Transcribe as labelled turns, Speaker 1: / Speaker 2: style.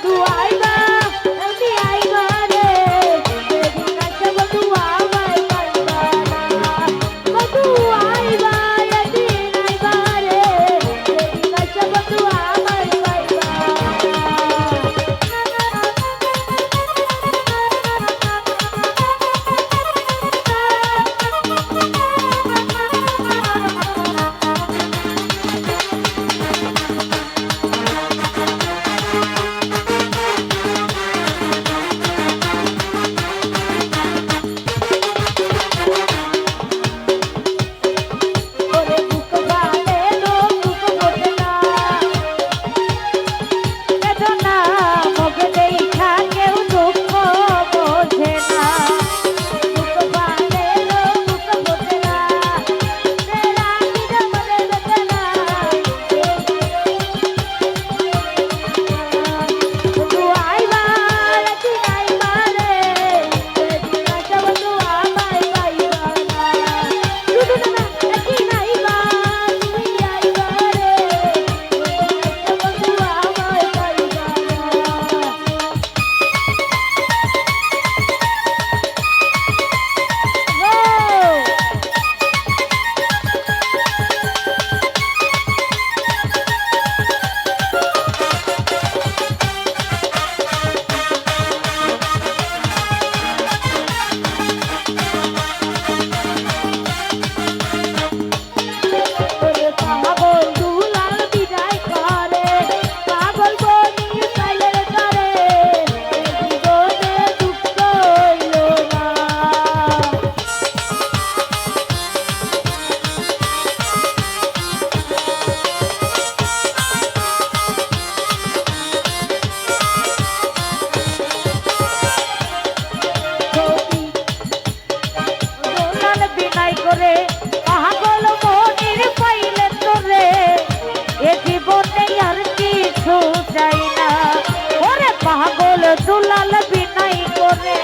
Speaker 1: বন্ধু রসুলাল বিনয় করে